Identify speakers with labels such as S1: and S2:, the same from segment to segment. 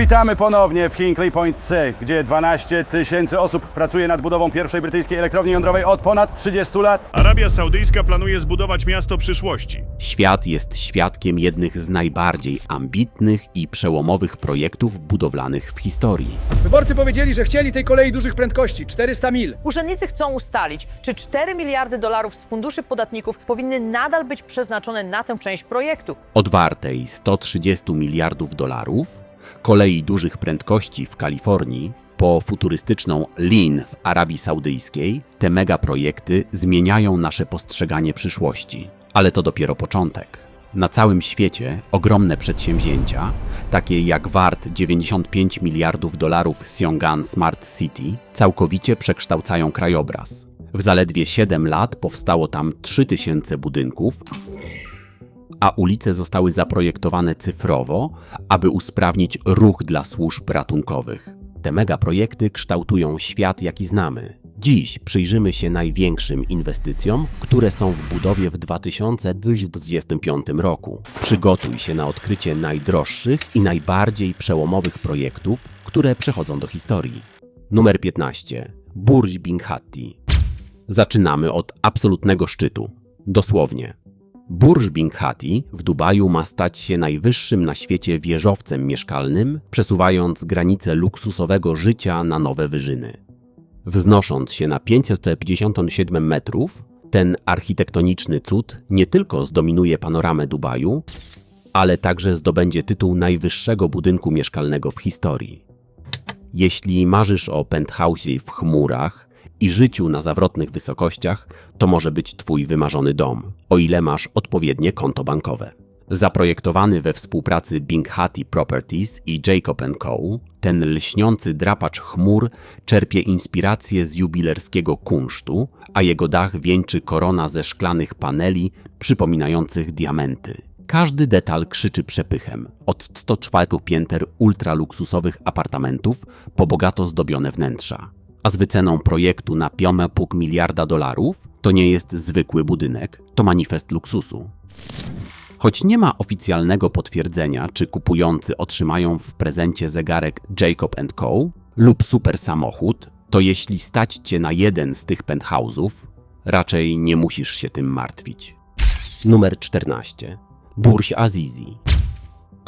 S1: Witamy ponownie w Hinkley Point C, gdzie 12 tysięcy osób pracuje nad budową pierwszej brytyjskiej elektrowni jądrowej od ponad 30 lat.
S2: Arabia Saudyjska planuje zbudować miasto przyszłości.
S3: Świat jest świadkiem jednych z najbardziej ambitnych i przełomowych projektów budowlanych w historii.
S4: Wyborcy powiedzieli, że chcieli tej kolei dużych prędkości 400 mil.
S5: Urzędnicy chcą ustalić, czy 4 miliardy dolarów z funduszy podatników powinny nadal być przeznaczone na tę część projektu.
S3: Od wartej 130 miliardów dolarów, kolei dużych prędkości w Kalifornii, po futurystyczną Lean w Arabii Saudyjskiej, te megaprojekty zmieniają nasze postrzeganie przyszłości. Ale to dopiero początek. Na całym świecie ogromne przedsięwzięcia, takie jak wart 95 miliardów dolarów Siongan Smart City, całkowicie przekształcają krajobraz. W zaledwie 7 lat powstało tam 3000 budynków, a ulice zostały zaprojektowane cyfrowo, aby usprawnić ruch dla służb ratunkowych. Te megaprojekty kształtują świat, jaki znamy. Dziś przyjrzymy się największym inwestycjom, które są w budowie w 2025 roku. Przygotuj się na odkrycie najdroższych i najbardziej przełomowych projektów, które przechodzą do historii. Numer 15. Burj Bin Hatti. Zaczynamy od absolutnego szczytu. Dosłownie. Burj Bin Hatti w Dubaju ma stać się najwyższym na świecie wieżowcem mieszkalnym, przesuwając granice luksusowego życia na nowe wyżyny. Wznosząc się na 557 metrów, ten architektoniczny cud nie tylko zdominuje panoramę Dubaju, ale także zdobędzie tytuł najwyższego budynku mieszkalnego w historii. Jeśli marzysz o penthouse'ie w chmurach i życiu na zawrotnych wysokościach, to może być Twój wymarzony dom, o ile masz odpowiednie konto bankowe. Zaprojektowany we współpracy Bing Hattie Properties i Jacob Co., ten lśniący drapacz chmur czerpie inspirację z jubilerskiego kunsztu, a jego dach wieńczy korona ze szklanych paneli przypominających diamenty. Każdy detal krzyczy przepychem, od 104 pięter ultraluksusowych apartamentów po bogato zdobione wnętrza. A z wyceną projektu na 5,5 miliarda dolarów to nie jest zwykły budynek, to manifest luksusu. Choć nie ma oficjalnego potwierdzenia, czy kupujący otrzymają w prezencie zegarek Jacob Co. lub super samochód, to jeśli stać cię na jeden z tych penthouse'ów, raczej nie musisz się tym martwić. Numer 14. Burj Azizi.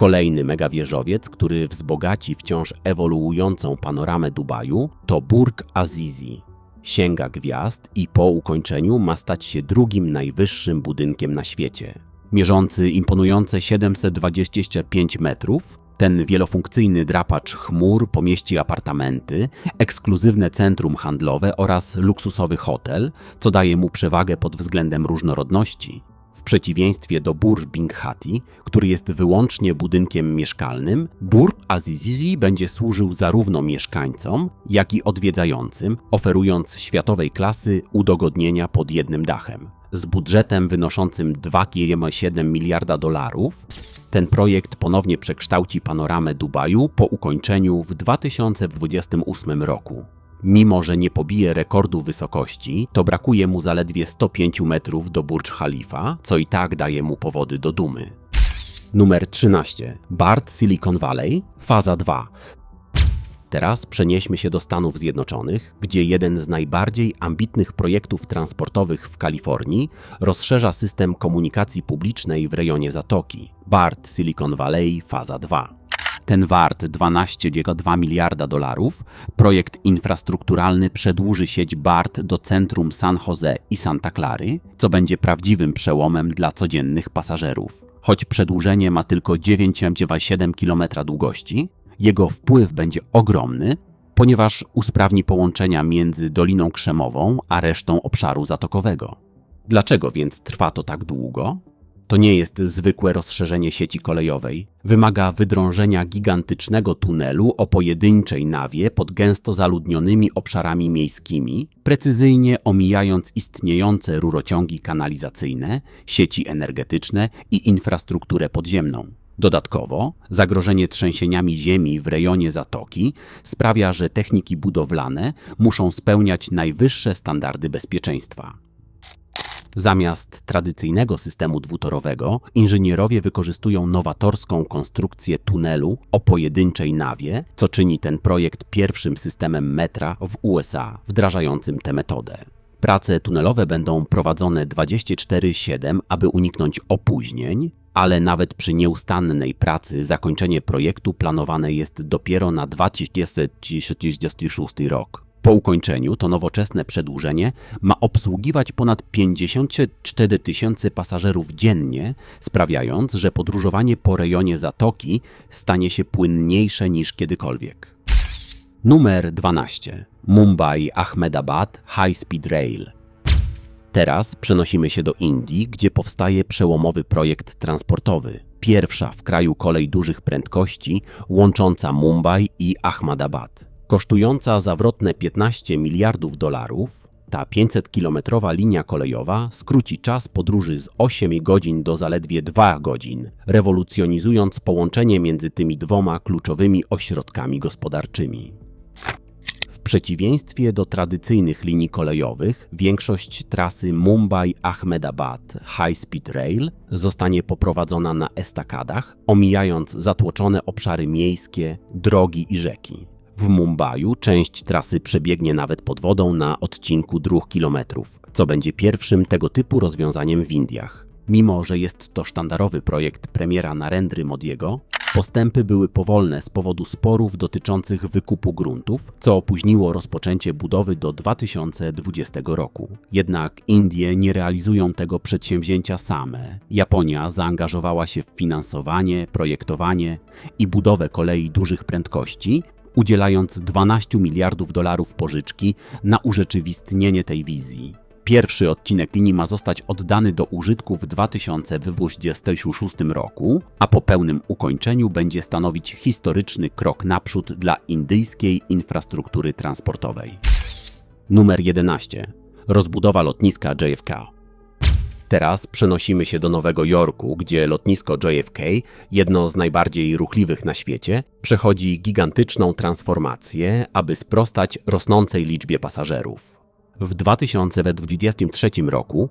S3: Kolejny megawieżowiec, który wzbogaci wciąż ewoluującą panoramę Dubaju, to Burj Azizi. Sięga gwiazd i po ukończeniu ma stać się drugim najwyższym budynkiem na świecie. Mierzący imponujące 725 metrów, ten wielofunkcyjny drapacz chmur pomieści apartamenty, ekskluzywne centrum handlowe oraz luksusowy hotel, co daje mu przewagę pod względem różnorodności. W przeciwieństwie do Burj Bing Hatti, który jest wyłącznie budynkiem mieszkalnym, Burj Azizi będzie służył zarówno mieszkańcom, jak i odwiedzającym, oferując światowej klasy udogodnienia pod jednym dachem. Z budżetem wynoszącym 2,7 miliarda dolarów, ten projekt ponownie przekształci panoramę Dubaju po ukończeniu w 2028 roku. Mimo, że nie pobije rekordu wysokości, to brakuje mu zaledwie 105 metrów do Burj Khalifa, co i tak daje mu powody do dumy. Numer 13. BART Silicon Valley, faza 2. Teraz przenieśmy się do Stanów Zjednoczonych, gdzie jeden z najbardziej ambitnych projektów transportowych w Kalifornii rozszerza system komunikacji publicznej w rejonie Zatoki. BART Silicon Valley faza 2 ten wart 12,2 miliarda dolarów, projekt infrastrukturalny przedłuży sieć BART do centrum San Jose i Santa Clary, co będzie prawdziwym przełomem dla codziennych pasażerów. Choć przedłużenie ma tylko 9,7 km długości, jego wpływ będzie ogromny, ponieważ usprawni połączenia między Doliną Krzemową a resztą obszaru zatokowego. Dlaczego więc trwa to tak długo? To nie jest zwykłe rozszerzenie sieci kolejowej. Wymaga wydrążenia gigantycznego tunelu o pojedynczej nawie pod gęsto zaludnionymi obszarami miejskimi, precyzyjnie omijając istniejące rurociągi kanalizacyjne, sieci energetyczne i infrastrukturę podziemną. Dodatkowo, zagrożenie trzęsieniami ziemi w rejonie zatoki sprawia, że techniki budowlane muszą spełniać najwyższe standardy bezpieczeństwa. Zamiast tradycyjnego systemu dwutorowego, inżynierowie wykorzystują nowatorską konstrukcję tunelu o pojedynczej nawie, co czyni ten projekt pierwszym systemem metra w USA wdrażającym tę metodę. Prace tunelowe będą prowadzone 24/7, aby uniknąć opóźnień, ale nawet przy nieustannej pracy zakończenie projektu planowane jest dopiero na 2036 rok. Po ukończeniu to nowoczesne przedłużenie ma obsługiwać ponad 54 tysiące pasażerów dziennie, sprawiając, że podróżowanie po rejonie zatoki stanie się płynniejsze niż kiedykolwiek. Numer 12. Mumbai Ahmedabad High Speed Rail. Teraz przenosimy się do Indii, gdzie powstaje przełomowy projekt transportowy. Pierwsza w kraju kolej dużych prędkości łącząca Mumbai i Ahmedabad. Kosztująca zawrotne 15 miliardów dolarów, ta 500-kilometrowa linia kolejowa skróci czas podróży z 8 godzin do zaledwie 2 godzin, rewolucjonizując połączenie między tymi dwoma kluczowymi ośrodkami gospodarczymi. W przeciwieństwie do tradycyjnych linii kolejowych, większość trasy Mumbai-Ahmedabad High Speed Rail zostanie poprowadzona na estakadach, omijając zatłoczone obszary miejskie, drogi i rzeki. W Mumbaiu część trasy przebiegnie nawet pod wodą na odcinku 2 km, co będzie pierwszym tego typu rozwiązaniem w Indiach. Mimo, że jest to sztandarowy projekt premiera Narendry Modiego, postępy były powolne z powodu sporów dotyczących wykupu gruntów, co opóźniło rozpoczęcie budowy do 2020 roku. Jednak Indie nie realizują tego przedsięwzięcia same. Japonia zaangażowała się w finansowanie, projektowanie i budowę kolei dużych prędkości, udzielając 12 miliardów dolarów pożyczki na urzeczywistnienie tej wizji. Pierwszy odcinek linii ma zostać oddany do użytku w 2026 roku, a po pełnym ukończeniu będzie stanowić historyczny krok naprzód dla indyjskiej infrastruktury transportowej. Numer 11. Rozbudowa lotniska JFK. Teraz przenosimy się do Nowego Jorku, gdzie lotnisko JFK, jedno z najbardziej ruchliwych na świecie, przechodzi gigantyczną transformację, aby sprostać rosnącej liczbie pasażerów. W 2023 roku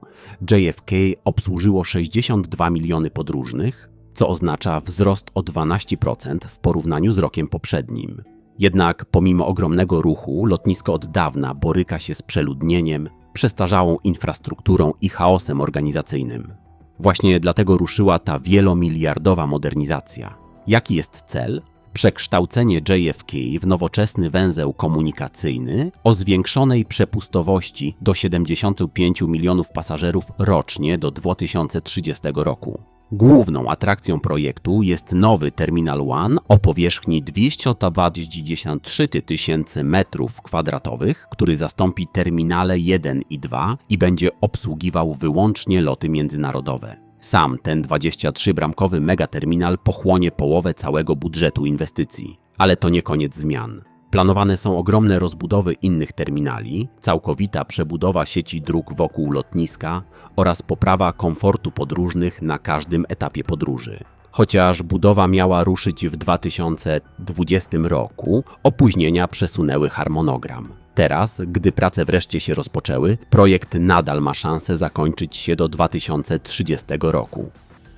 S3: JFK obsłużyło 62 miliony podróżnych, co oznacza wzrost o 12% w porównaniu z rokiem poprzednim. Jednak pomimo ogromnego ruchu, lotnisko od dawna boryka się z przeludnieniem, przestarzałą infrastrukturą i chaosem organizacyjnym. Właśnie dlatego ruszyła ta wielomiliardowa modernizacja. Jaki jest cel? Przekształcenie JFK w nowoczesny węzeł komunikacyjny o zwiększonej przepustowości do 75 milionów pasażerów rocznie do 2030 roku. Główną atrakcją projektu jest nowy Terminal One o powierzchni 223 tysięcy metrów kwadratowych, który zastąpi terminale 1 i 2 i będzie obsługiwał wyłącznie loty międzynarodowe. Sam ten 23-bramkowy megaterminal pochłonie połowę całego budżetu inwestycji. Ale to nie koniec zmian. Planowane są ogromne rozbudowy innych terminali, całkowita przebudowa sieci dróg wokół lotniska oraz poprawa komfortu podróżnych na każdym etapie podróży. Chociaż budowa miała ruszyć w 2020 roku, opóźnienia przesunęły harmonogram. Teraz, gdy prace wreszcie się rozpoczęły, projekt nadal ma szansę zakończyć się do 2030 roku.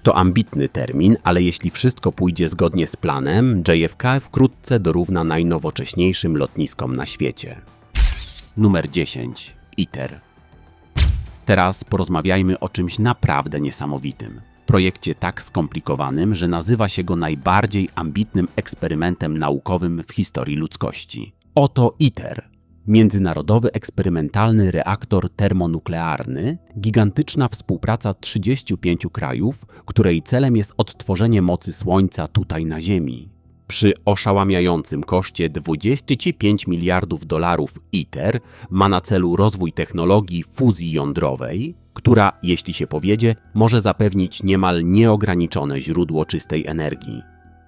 S3: To ambitny termin, ale jeśli wszystko pójdzie zgodnie z planem, JFK wkrótce dorówna najnowocześniejszym lotniskom na świecie. Numer 10. ITER. Teraz porozmawiajmy o czymś naprawdę niesamowitym. Projekcie tak skomplikowanym, że nazywa się go najbardziej ambitnym eksperymentem naukowym w historii ludzkości. Oto ITER. Międzynarodowy eksperymentalny reaktor termonuklearny, gigantyczna współpraca 35 krajów, której celem jest odtworzenie mocy Słońca tutaj na Ziemi. Przy oszałamiającym koszcie 25 miliardów dolarów ITER ma na celu rozwój technologii fuzji jądrowej, która, jeśli się powiedzie, może zapewnić niemal nieograniczone źródło czystej energii.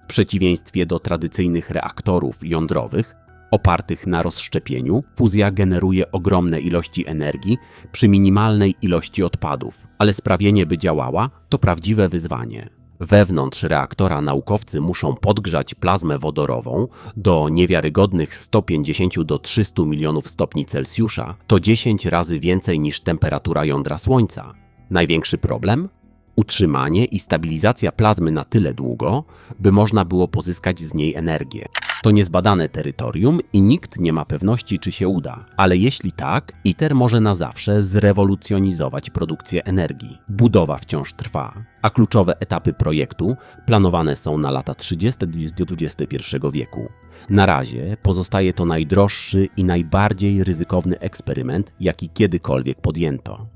S3: W przeciwieństwie do tradycyjnych reaktorów jądrowych, opartych na rozszczepieniu, fuzja generuje ogromne ilości energii przy minimalnej ilości odpadów, ale sprawienie, by działała, to prawdziwe wyzwanie. Wewnątrz reaktora naukowcy muszą podgrzać plazmę wodorową do niewiarygodnych 150 do 300 milionów stopni Celsjusza, to 10 razy więcej niż temperatura jądra Słońca. Największy problem? Utrzymanie i stabilizacja plazmy na tyle długo, by można było pozyskać z niej energię. To niezbadane terytorium i nikt nie ma pewności, czy się uda. Ale jeśli tak, ITER może na zawsze zrewolucjonizować produkcję energii. Budowa wciąż trwa, a kluczowe etapy projektu planowane są na lata 30. XXI wieku. Na razie pozostaje to najdroższy i najbardziej ryzykowny eksperyment, jaki kiedykolwiek podjęto.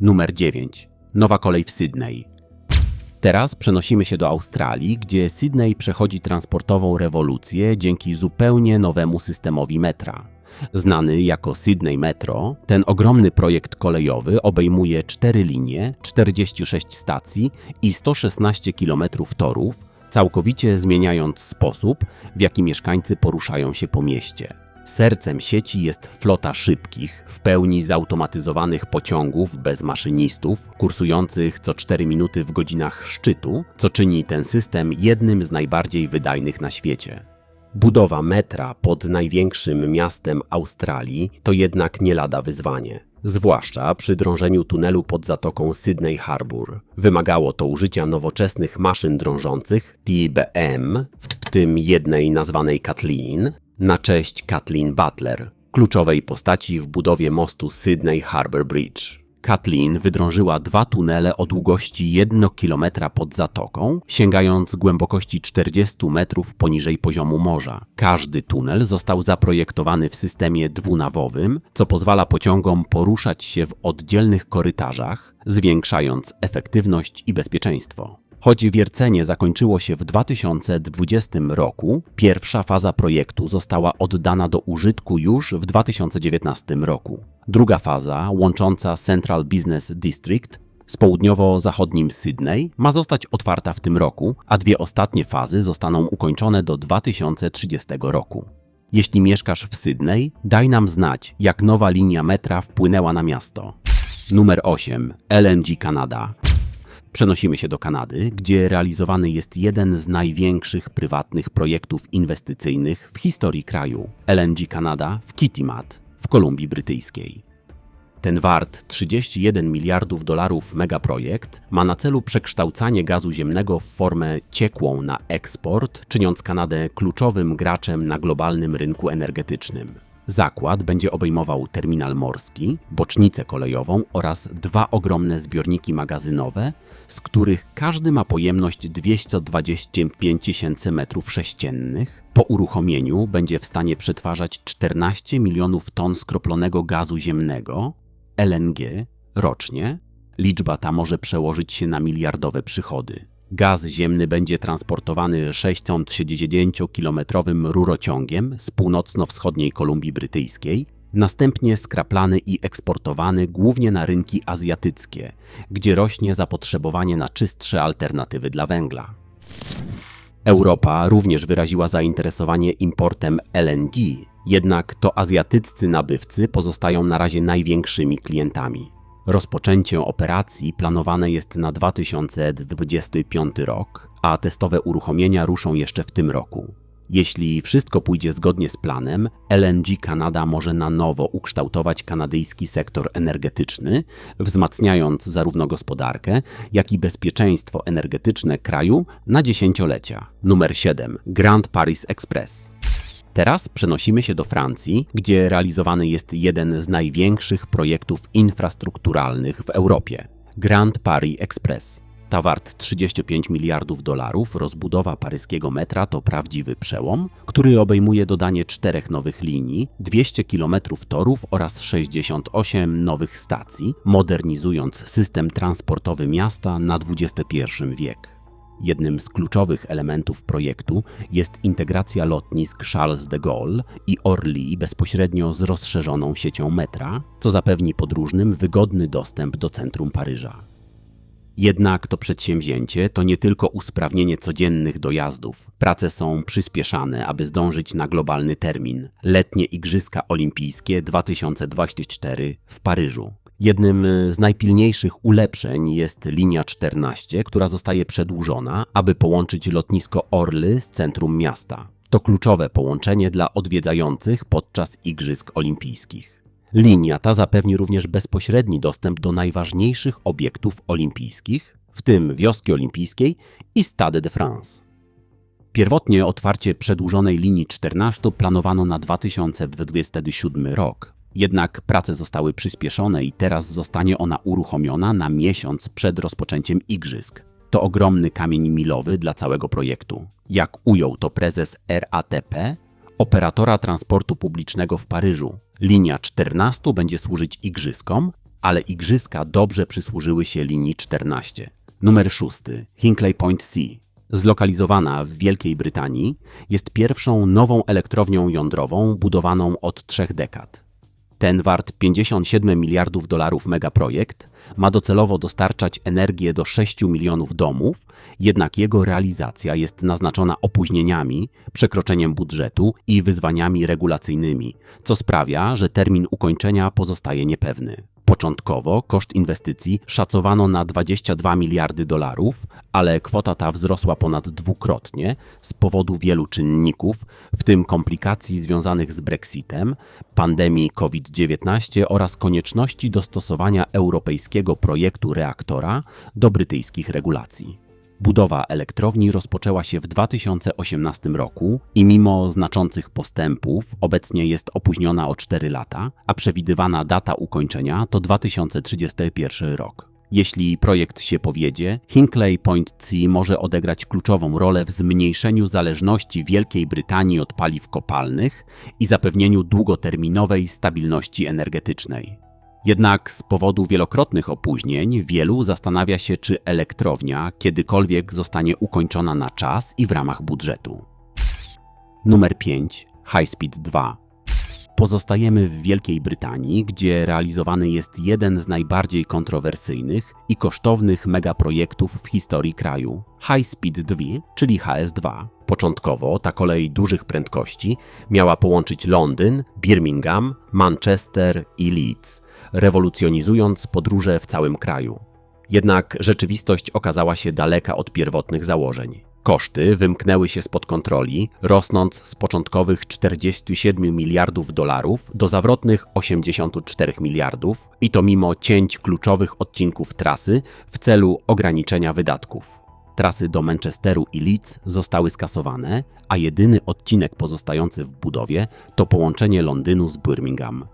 S3: Numer 9. Nowa kolej w Sydney. Teraz przenosimy się do Australii, gdzie Sydney przechodzi transportową rewolucję dzięki zupełnie nowemu systemowi metra. Znany jako Sydney Metro, ten ogromny projekt kolejowy obejmuje 4 linie, 46 stacji i 116 km torów, całkowicie zmieniając sposób, w jaki mieszkańcy poruszają się po mieście. Sercem sieci jest flota szybkich, w pełni zautomatyzowanych pociągów bez maszynistów, kursujących co 4 minuty w godzinach szczytu, co czyni ten system jednym z najbardziej wydajnych na świecie. Budowa metra pod największym miastem Australii to jednak nie lada wyzwanie. Zwłaszcza przy drążeniu tunelu pod zatoką Sydney Harbour. Wymagało to użycia nowoczesnych maszyn drążących TBM, w tym jednej nazwanej Kathleen, na cześć Kathleen Butler, kluczowej postaci w budowie mostu Sydney Harbour Bridge. Kathleen wydrążyła dwa tunele o długości 1 km pod zatoką, sięgając głębokości 40 metrów poniżej poziomu morza. Każdy tunel został zaprojektowany w systemie dwunawowym, co pozwala pociągom poruszać się w oddzielnych korytarzach, zwiększając efektywność i bezpieczeństwo. Choć wiercenie zakończyło się w 2020 roku, pierwsza faza projektu została oddana do użytku już w 2019 roku. Druga faza, łącząca Central Business District z południowo-zachodnim Sydney, ma zostać otwarta w tym roku, a dwie ostatnie fazy zostaną ukończone do 2030 roku. Jeśli mieszkasz w Sydney, daj nam znać, jak nowa linia metra wpłynęła na miasto. Numer 8. LNG Canada. Przenosimy się do Kanady, gdzie realizowany jest jeden z największych prywatnych projektów inwestycyjnych w historii kraju LNG Canada w Kitimat w Kolumbii Brytyjskiej. Ten wart 31 miliardów dolarów megaprojekt ma na celu przekształcanie gazu ziemnego w formę ciekłą na eksport, czyniąc Kanadę kluczowym graczem na globalnym rynku energetycznym. Zakład będzie obejmował terminal morski, bocznicę kolejową oraz dwa ogromne zbiorniki magazynowe, z których każdy ma pojemność 225 tysięcy metrów sześciennych. Po uruchomieniu będzie w stanie przetwarzać 14 milionów ton skroplonego gazu ziemnego, LNG, rocznie. Liczba ta może przełożyć się na miliardowe przychody. Gaz ziemny będzie transportowany 670-kilometrowym rurociągiem z północno-wschodniej Kolumbii Brytyjskiej, następnie skraplany i eksportowany głównie na rynki azjatyckie, gdzie rośnie zapotrzebowanie na czystsze alternatywy dla węgla. Europa również wyraziła zainteresowanie importem LNG, jednak to azjatyccy nabywcy pozostają na razie największymi klientami. Rozpoczęcie operacji planowane jest na 2025 rok, a testowe uruchomienia ruszą jeszcze w tym roku. Jeśli wszystko pójdzie zgodnie z planem, LNG Kanada może na nowo ukształtować kanadyjski sektor energetyczny, wzmacniając zarówno gospodarkę, jak i bezpieczeństwo energetyczne kraju na dziesięciolecia. Numer 7. Grand Paris Express. Teraz przenosimy się do Francji, gdzie realizowany jest jeden z największych projektów infrastrukturalnych w Europie Grand Paris Express. Ta wart 35 miliardów dolarów rozbudowa paryskiego metra to prawdziwy przełom, który obejmuje dodanie czterech nowych linii, 200 km torów oraz 68 nowych stacji, modernizując system transportowy miasta na XXI wiek. Jednym z kluczowych elementów projektu jest integracja lotnisk Charles de Gaulle i Orly bezpośrednio z rozszerzoną siecią metra, co zapewni podróżnym wygodny dostęp do centrum Paryża. Jednak to przedsięwzięcie to nie tylko usprawnienie codziennych dojazdów. Prace są przyspieszane, aby zdążyć na globalny termin letnie Igrzyska Olimpijskie 2024 w Paryżu. Jednym z najpilniejszych ulepszeń jest linia 14, która zostaje przedłużona, aby połączyć lotnisko Orly z centrum miasta. To kluczowe połączenie dla odwiedzających podczas Igrzysk Olimpijskich. Linia ta zapewni również bezpośredni dostęp do najważniejszych obiektów olimpijskich, w tym wioski olimpijskiej i Stade de France. Pierwotnie otwarcie przedłużonej linii 14 planowano na 2027 rok. Jednak prace zostały przyspieszone i teraz zostanie ona uruchomiona na miesiąc przed rozpoczęciem igrzysk. To ogromny kamień milowy dla całego projektu. Jak ujął to prezes RATP, operatora transportu publicznego w Paryżu. Linia 14 będzie służyć igrzyskom, ale igrzyska dobrze przysłużyły się linii 14. Numer 6. Hinkley Point C. Zlokalizowana w Wielkiej Brytanii, jest pierwszą nową elektrownią jądrową budowaną od trzech dekad. Ten wart 57 miliardów dolarów megaprojekt ma docelowo dostarczać energię do 6 milionów domów, jednak jego realizacja jest naznaczona opóźnieniami, przekroczeniem budżetu i wyzwaniami regulacyjnymi, co sprawia, że termin ukończenia pozostaje niepewny. Początkowo koszt inwestycji szacowano na 22 miliardy dolarów, ale kwota ta wzrosła ponad dwukrotnie z powodu wielu czynników, w tym komplikacji związanych z Brexitem, pandemii COVID-19 oraz konieczności dostosowania europejskiego projektu reaktora do brytyjskich regulacji. Budowa elektrowni rozpoczęła się w 2018 roku i mimo znaczących postępów obecnie jest opóźniona o 4 lata, a przewidywana data ukończenia to 2031 rok. Jeśli projekt się powiedzie, Hinkley Point C może odegrać kluczową rolę w zmniejszeniu zależności Wielkiej Brytanii od paliw kopalnych i zapewnieniu długoterminowej stabilności energetycznej. Jednak z powodu wielokrotnych opóźnień wielu zastanawia się, czy elektrownia kiedykolwiek zostanie ukończona na czas i w ramach budżetu. Numer 5. High Speed 2. Pozostajemy w Wielkiej Brytanii, gdzie realizowany jest jeden z najbardziej kontrowersyjnych i kosztownych megaprojektów w historii kraju High Speed 2, czyli HS2. Początkowo ta kolej dużych prędkości miała połączyć Londyn, Birmingham, Manchester i Leeds, rewolucjonizując podróże w całym kraju. Jednak rzeczywistość okazała się daleka od pierwotnych założeń. Koszty wymknęły się spod kontroli, rosnąc z początkowych 47 miliardów dolarów do zawrotnych 84 miliardów, i to mimo cięć kluczowych odcinków trasy w celu ograniczenia wydatków. Trasy do Manchesteru i Leeds zostały skasowane, a jedyny odcinek pozostający w budowie to połączenie Londynu z Birmingham.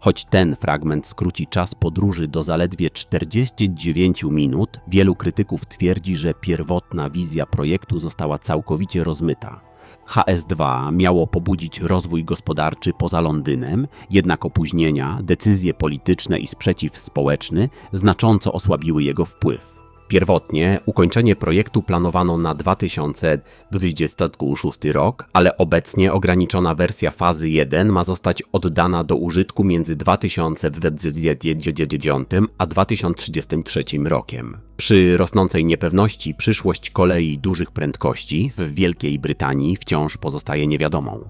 S3: Choć ten fragment skróci czas podróży do zaledwie 49 minut, wielu krytyków twierdzi, że pierwotna wizja projektu została całkowicie rozmyta. HS2 miało pobudzić rozwój gospodarczy poza Londynem, jednak opóźnienia, decyzje polityczne i sprzeciw społeczny znacząco osłabiły jego wpływ. Pierwotnie ukończenie projektu planowano na 2026 rok, ale obecnie ograniczona wersja fazy 1 ma zostać oddana do użytku między 2029 a 2033 rokiem. Przy rosnącej niepewności przyszłość kolei dużych prędkości w Wielkiej Brytanii wciąż pozostaje niewiadomą.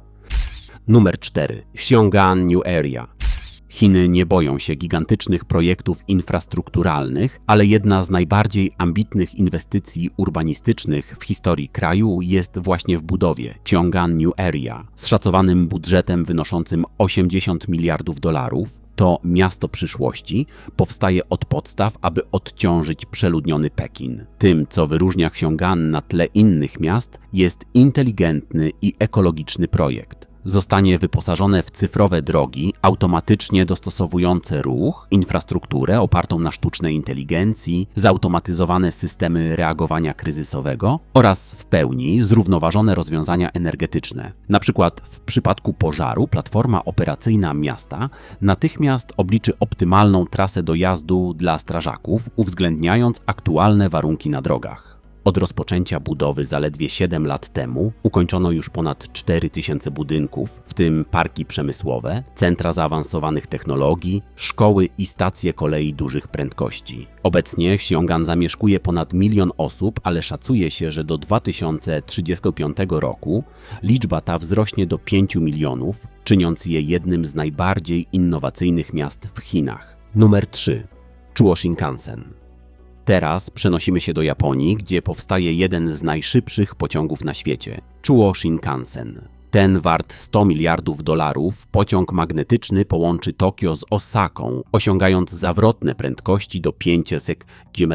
S3: Numer 4. Xiong'an New Area. Chiny nie boją się gigantycznych projektów infrastrukturalnych, ale jedna z najbardziej ambitnych inwestycji urbanistycznych w historii kraju jest właśnie w budowie Xiong'an New Area z szacowanym budżetem wynoszącym 80 miliardów dolarów. To miasto przyszłości powstaje od podstaw, aby odciążyć przeludniony Pekin. Tym, co wyróżnia Xiong'an na tle innych miast, jest inteligentny i ekologiczny projekt zostanie wyposażone w cyfrowe drogi automatycznie dostosowujące ruch, infrastrukturę opartą na sztucznej inteligencji, zautomatyzowane systemy reagowania kryzysowego oraz w pełni zrównoważone rozwiązania energetyczne. Na przykład w przypadku pożaru platforma operacyjna miasta natychmiast obliczy optymalną trasę dojazdu dla strażaków, uwzględniając aktualne warunki na drogach. Od rozpoczęcia budowy zaledwie 7 lat temu ukończono już ponad 4000 budynków, w tym parki przemysłowe, centra zaawansowanych technologii, szkoły i stacje kolei dużych prędkości. Obecnie Xiong'an zamieszkuje ponad milion osób, ale szacuje się, że do 2035 roku liczba ta wzrośnie do 5 milionów, czyniąc je jednym z najbardziej innowacyjnych miast w Chinach. Numer 3. Chuo Shinkansen. Teraz przenosimy się do Japonii, gdzie powstaje jeden z najszybszych pociągów na świecie Chuo Shinkansen. Ten wart 100 miliardów dolarów pociąg magnetyczny połączy Tokio z Osaką, osiągając zawrotne prędkości do 500 km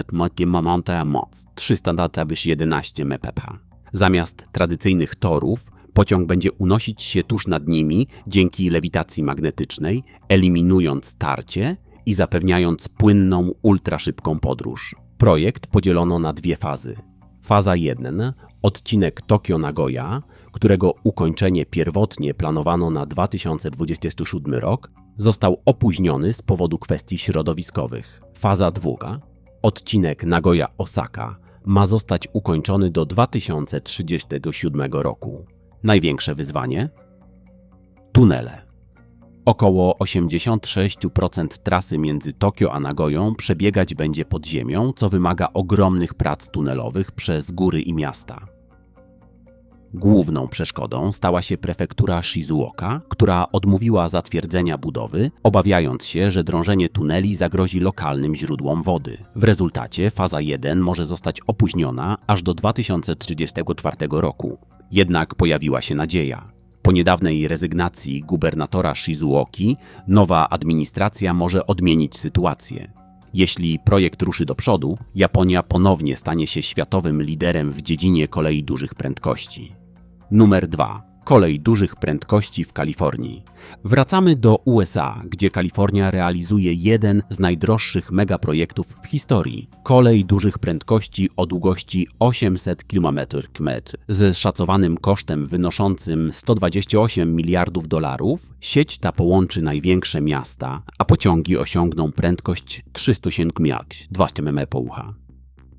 S3: moc, 311 mph. Zamiast tradycyjnych torów, pociąg będzie unosić się tuż nad nimi dzięki lewitacji magnetycznej, eliminując tarcie i zapewniając płynną, ultraszybką podróż. Projekt podzielono na dwie fazy. Faza 1, odcinek Tokio-Nagoya, którego ukończenie pierwotnie planowano na 2027 rok, został opóźniony z powodu kwestii środowiskowych. Faza 2, odcinek Nagoya-Osaka, ma zostać ukończony do 2037 roku. Największe wyzwanie? Tunele. Około 86% trasy między Tokio a Nagoją przebiegać będzie pod ziemią, co wymaga ogromnych prac tunelowych przez góry i miasta. Główną przeszkodą stała się prefektura Shizuoka, która odmówiła zatwierdzenia budowy, obawiając się, że drążenie tuneli zagrozi lokalnym źródłom wody. W rezultacie faza 1 może zostać opóźniona aż do 2034 roku. Jednak pojawiła się nadzieja. Po niedawnej rezygnacji gubernatora Shizuoki, nowa administracja może odmienić sytuację. Jeśli projekt ruszy do przodu, Japonia ponownie stanie się światowym liderem w dziedzinie kolei dużych prędkości. Numer 2. Kolej dużych prędkości w Kalifornii. Wracamy do USA, gdzie Kalifornia realizuje jeden z najdroższych megaprojektów w historii. Kolej dużych prędkości o długości 800 km z szacowanym kosztem wynoszącym 128 miliardów dolarów. Sieć ta połączy największe miasta, a pociągi osiągną prędkość 300 km, 200 mm po ucha.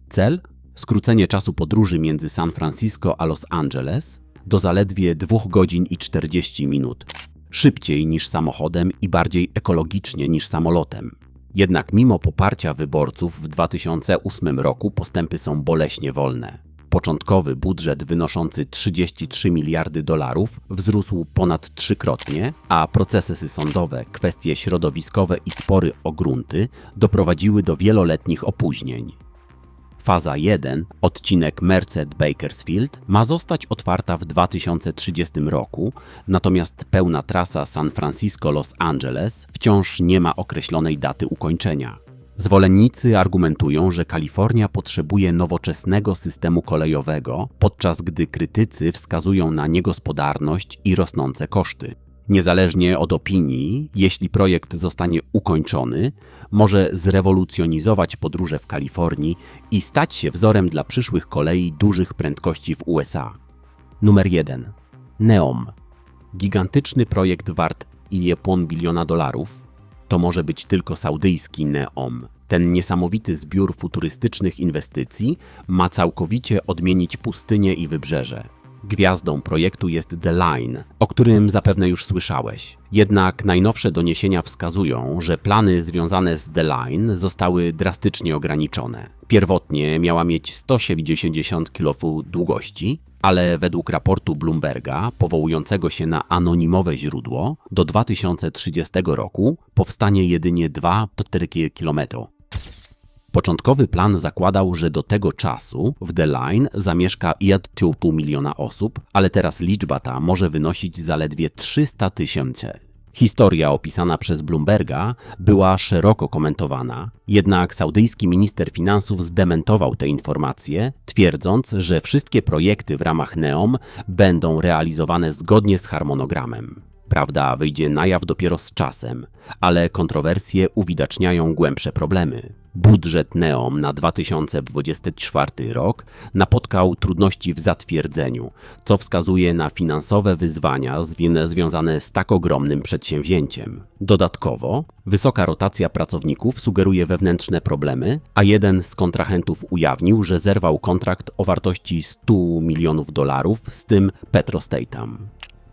S3: Cel? Skrócenie czasu podróży między San Francisco a Los Angeles do zaledwie 2 godzin i 40 minut. Szybciej niż samochodem i bardziej ekologicznie niż samolotem. Jednak mimo poparcia wyborców w 2008 roku postępy są boleśnie wolne. Początkowy budżet wynoszący 33 miliardy dolarów wzrósł ponad trzykrotnie, a procesy sądowe, kwestie środowiskowe i spory o grunty doprowadziły do wieloletnich opóźnień. Faza 1, odcinek Merced-Bakersfield, ma zostać otwarta w 2030 roku, natomiast pełna trasa San Francisco-Los Angeles wciąż nie ma określonej daty ukończenia. Zwolennicy argumentują, że Kalifornia potrzebuje nowoczesnego systemu kolejowego, podczas gdy krytycy wskazują na niegospodarność i rosnące koszty. Niezależnie od opinii, jeśli projekt zostanie ukończony, może zrewolucjonizować podróże w Kalifornii i stać się wzorem dla przyszłych kolei dużych prędkości w USA. Numer 1. Neom. Gigantyczny projekt wart 1,5 biliona dolarów. To może być tylko saudyjski Neom. Ten niesamowity zbiór futurystycznych inwestycji ma całkowicie odmienić pustynię i wybrzeże. Gwiazdą projektu jest The Line, o którym zapewne już słyszałeś. Jednak najnowsze doniesienia wskazują, że plany związane z The Line zostały drastycznie ograniczone. Pierwotnie miała mieć 170 km długości, ale według raportu Bloomberga, powołującego się na anonimowe źródło, do 2030 roku powstanie jedynie 2-4 km. Początkowy plan zakładał, że do tego czasu w The Line zamieszka 1,5 miliona osób, ale teraz liczba ta może wynosić zaledwie 300 tysięcy. Historia opisana przez Bloomberga była szeroko komentowana, jednak saudyjski minister finansów zdementował te informacje, twierdząc, że wszystkie projekty w ramach NEOM będą realizowane zgodnie z harmonogramem. Prawda wyjdzie na jaw dopiero z czasem, ale kontrowersje uwidaczniają głębsze problemy. Budżet NEOM na 2024 rok napotkał trudności w zatwierdzeniu, co wskazuje na finansowe wyzwania zwi- związane z tak ogromnym przedsięwzięciem. Dodatkowo, wysoka rotacja pracowników sugeruje wewnętrzne problemy, a jeden z kontrahentów ujawnił, że zerwał kontrakt o wartości 100 milionów dolarów z tym Petrostatem.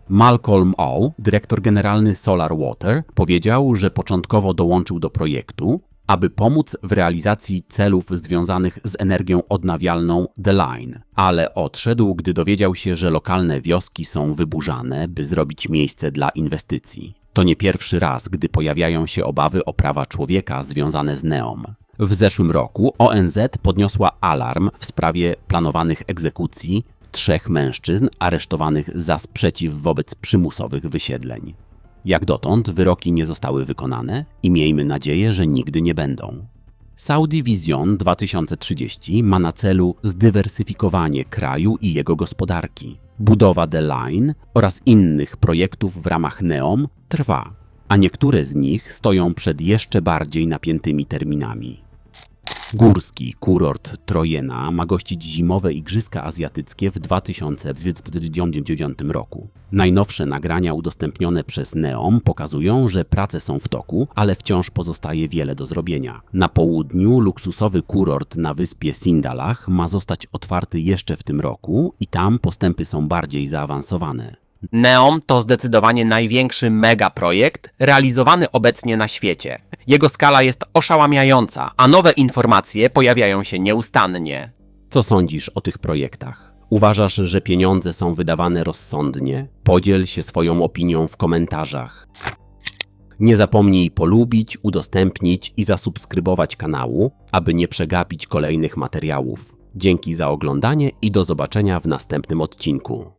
S3: Malcolm O., dyrektor generalny Solar Water, powiedział, że początkowo dołączył do projektu, aby pomóc w realizacji celów związanych z energią odnawialną The Line, ale odszedł, gdy dowiedział się, że lokalne wioski są wyburzane, by zrobić miejsce dla inwestycji. To nie pierwszy raz, gdy pojawiają się obawy o prawa człowieka związane z NEOM. W zeszłym roku ONZ podniosła alarm w sprawie planowanych egzekucji trzech mężczyzn aresztowanych za sprzeciw wobec przymusowych wysiedleń. Jak dotąd wyroki nie zostały wykonane i miejmy nadzieję, że nigdy nie będą. Saudi Vision 2030 ma na celu zdywersyfikowanie kraju i jego gospodarki. Budowa The Line oraz innych projektów w ramach NEOM trwa, a niektóre z nich stoją przed jeszcze bardziej napiętymi terminami. Górski kurort Trojena ma gościć zimowe Igrzyska Azjatyckie w 2029 roku. Najnowsze nagrania udostępnione przez Neom pokazują, że prace są w toku, ale wciąż pozostaje wiele do zrobienia. Na południu luksusowy kurort na wyspie Sindalach ma zostać otwarty jeszcze w tym roku i tam postępy są bardziej zaawansowane.
S6: Neom to zdecydowanie największy megaprojekt realizowany obecnie na świecie. Jego skala jest oszałamiająca, a nowe informacje pojawiają się nieustannie.
S3: Co sądzisz o tych projektach? Uważasz, że pieniądze są wydawane rozsądnie? Podziel się swoją opinią w komentarzach. Nie zapomnij polubić, udostępnić i zasubskrybować kanału, aby nie przegapić kolejnych materiałów. Dzięki za oglądanie i do zobaczenia w następnym odcinku.